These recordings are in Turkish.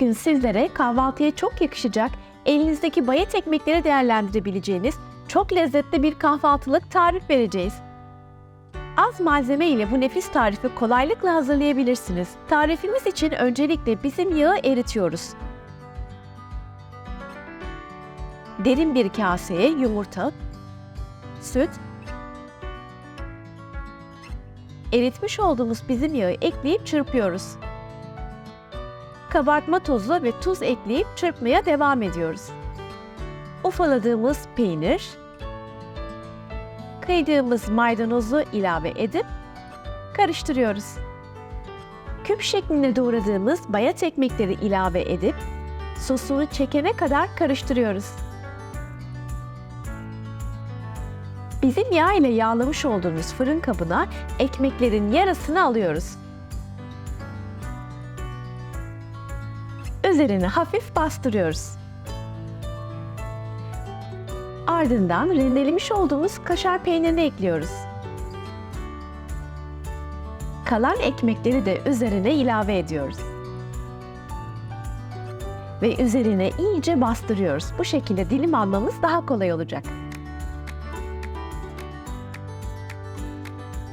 Bugün sizlere kahvaltıya çok yakışacak, elinizdeki bayat ekmekleri değerlendirebileceğiniz çok lezzetli bir kahvaltılık tarif vereceğiz. Az malzeme ile bu nefis tarifi kolaylıkla hazırlayabilirsiniz. Tarifimiz için öncelikle bizim yağı eritiyoruz. Derin bir kaseye yumurta, süt, eritmiş olduğumuz bizim yağı ekleyip çırpıyoruz. Kabartma tozu ve tuz ekleyip çırpmaya devam ediyoruz. Ufaladığımız peynir, kıydığımız maydanozu ilave edip karıştırıyoruz. Küp şeklinde doğradığımız bayat ekmekleri ilave edip sosunu çekene kadar karıştırıyoruz. Bizim yağ ile yağlamış olduğumuz fırın kabına ekmeklerin yarısını alıyoruz. Üzerine hafif bastırıyoruz. Ardından rendelemiş olduğumuz kaşar peynirini ekliyoruz. Kalan ekmekleri de üzerine ilave ediyoruz. Ve üzerine iyice bastırıyoruz. Bu şekilde dilim almamız daha kolay olacak.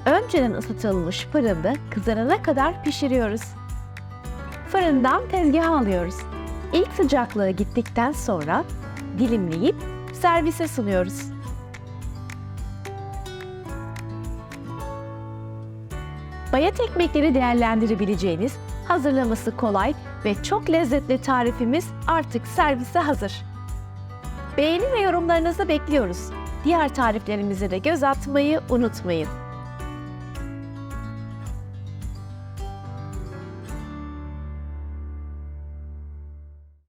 Önceden ısıtılmış fırında kızarana kadar pişiriyoruz. Fırından tezgaha alıyoruz. İlk sıcaklığı gittikten sonra dilimleyip servise sunuyoruz. Bayat ekmekleri değerlendirebileceğiniz, hazırlaması kolay ve çok lezzetli tarifimiz artık servise hazır. Beğeni ve yorumlarınızı bekliyoruz. Diğer tariflerimize de göz atmayı unutmayın.